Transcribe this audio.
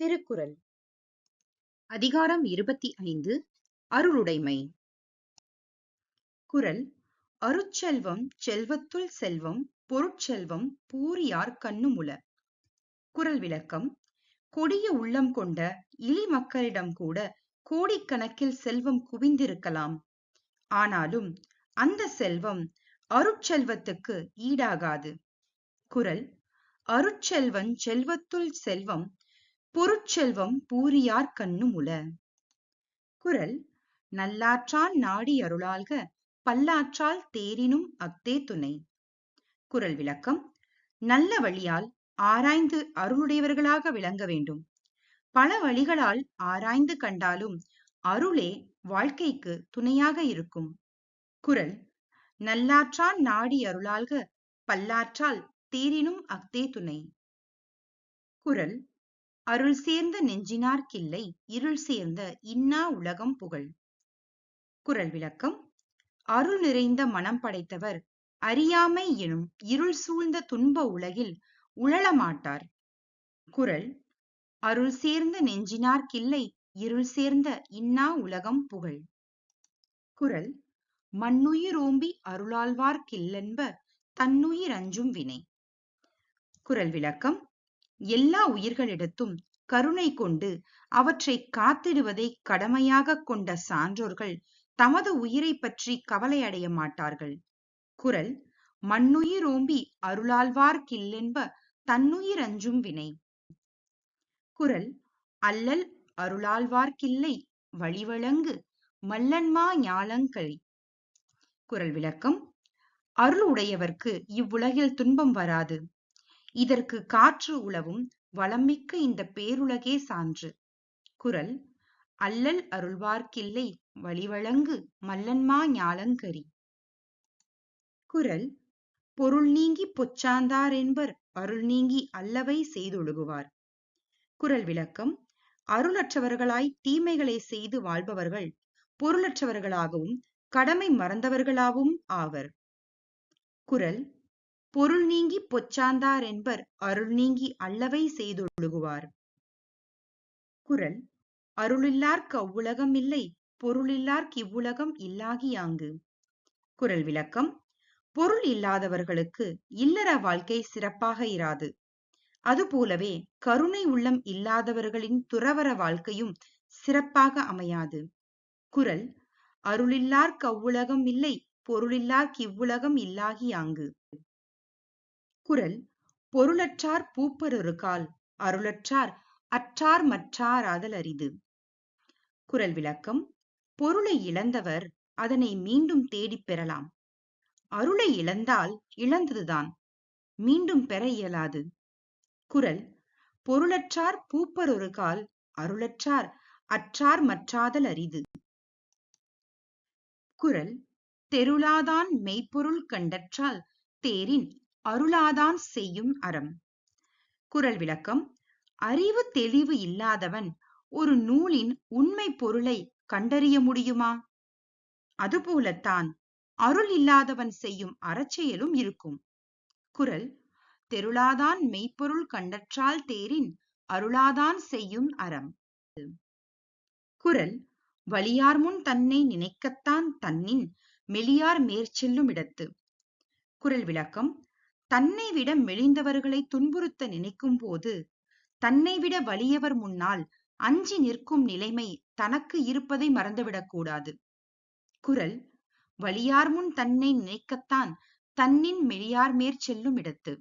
திருக்குறள். அதிகாரம் இருபத்தி ஐந்து அருளுடைமை. குறள் அருட்செல்வம் செல்வத்துள் செல்வம் பொருட்செல்வம் பூரியார் கண்ணுமுல. குறள் விளக்கம் கொடிய உள்ளம் கொண்ட இழி மக்களிடம் கூட கோடிக்கணக்கில் செல்வம் குவிந்திருக்கலாம். ஆனாலும் அந்த செல்வம் அருட்செல்வத்துக்கு ஈடாகாது. குறள் அருட்செல்வன் செல்வத்துள் செல்வம் பொருட்செல்வம் பூரியார் கண்ணும் உல குரல் நல்லாற்றான் நாடி அருளால்க பல்லாற்றால் தேரினும் அக்தே துணை. குரல் விளக்கம் நல்ல வழியால் ஆராய்ந்து அருளுடையவர்களாக விளங்க வேண்டும். பல வழிகளால் ஆராய்ந்து கண்டாலும் அருளே வாழ்க்கைக்கு துணையாக இருக்கும். குறள் நல்லாற்றான் நாடி அருளால்க பல்லாற்றால் தேரினும் அக்தே துணை. குரல் அருள் சேர்ந்த நெஞ்சினார்க்கில்லை இருள் சேர்ந்த இன்னா உலகம் புகழ். குரல் விளக்கம் அருள் நிறைந்த மனம் படைத்தவர் அறியாமை எனும் இருள் சூழ்ந்த துன்ப உலகில் உழலமாட்டார் குரல் அருள் சேர்ந்த நெஞ்சினார்க்கில்லை இருள் சேர்ந்த இன்னா உலகம் புகழ். குரல் மண்ணுயிரோம்பி அருளாழ்வார்க்கில்லென்ப தன்னுயிர் அஞ்சும் வினை. குரல் விளக்கம் எல்லா உயிர்களிடத்தும் கருணை கொண்டு அவற்றை காத்திடுவதை கடமையாக கொண்ட சான்றோர்கள் தமது உயிரை பற்றி கவலை அடைய மாட்டார்கள். குரல் மண்ணுயிரோம்பி அருளாழ்வார்க்கில்லென்ப தன்னுயிர் அஞ்சும் வினை குறள் அல்லல் அருளாழ்வார்க்கில்லை வழிவழங்கு மல்லன்மா ஞாலங்கழி குரல் விளக்கம் அருள் உடையவர்க்கு இவ்வுலகில் துன்பம் வராது. இதற்கு காற்று உளவும் வளமிக்க இந்த பேருலகே சான்று. குரல் அல்லல் அருள்வார்க்கில்லை வழிவழங்கு மல்லன்மா ஞாலங்கரி குரல் பொருள் நீங்கி பொச்சாந்தார் என்பர் அருள் நீங்கி அல்லவை செய்தொழுகுவார் குரல் விளக்கம் அருளற்றவர்களாய் தீமைகளை செய்து வாழ்பவர்கள் பொருளற்றவர்களாகவும் கடமை மறந்தவர்களாகவும் ஆவர் குரல் பொருள் நீங்கி பொச்சாந்தார் என்பர் அருள் நீங்கி அல்லவை செய்தொழுகுவார். குரல் அருளில்லார்க்கு அவ்வுலகம் இல்லை பொருளில்லார்க்கு இவ்வுலகம் இல்லாகியாங்கு குரல் விளக்கம் பொருள் இல்லாதவர்களுக்கு இல்லற வாழ்க்கை சிறப்பாக இராது. அதுபோலவே கருணை உள்ளம் இல்லாதவர்களின் துறவர வாழ்க்கையும் சிறப்பாக அமையாது. குரல் அருளில்லார்க்கு அவ்வுலகம் இல்லை பொருளில்லார்க்கு இவ்வுலகம் இல்லாகியாங்கு குரல் பொருளற்றார் பூப்பரொரு கால் அருளற்றார் அற்றார் மற்றார் ஆதல் அரிது. குரல் விளக்கம் பொருளை இழந்தவர் அதனை மீண்டும் தேடிப் பெறலாம். அருளை இழந்தால் இழந்ததுதான் மீண்டும் பெற இயலாது. குரல் பொருளற்றார் பூப்பரொரு கால் அருளற்றார் அற்றார் மற்றாதல் அரிது. குரல் தெருளாதான் மெய்ப்பொருள் கண்டற்றால் தேரின் அருளாதான் செய்யும் அறம். குரல் விளக்கம் அறிவு தெளிவு இல்லாதவன் ஒரு நூலின் உண்மை பொருளை கண்டறிய முடியுமா? அதுபோலத்தான் அருள் இல்லாதவன் செய்யும் அறச்செயலும் இருக்கும். குரல் தெருளாதான் மெய்ப்பொருள் கண்டற்றால் தேரின் அருளாதான் செய்யும் அறம். குரல் வலியார் முன் தன்னை நினைக்கத்தான் தன்னின் மெலியார் மேற்செல்லும் இடத்து. குரல் விளக்கம் தன்னை விட மெலிந்தவர்களை துன்புறுத்த நினைக்கும் போது தன்னை விட வலியவர் முன்னால் அஞ்சி நிற்கும் நிலைமை தனக்கு இருப்பதை மறந்துவிடக் கூடாது. குறள் வலியார் முன் தன்னை நினைக்கத்தான் தன்னின் மெலியார் மேற் செல்லும் இடத்து.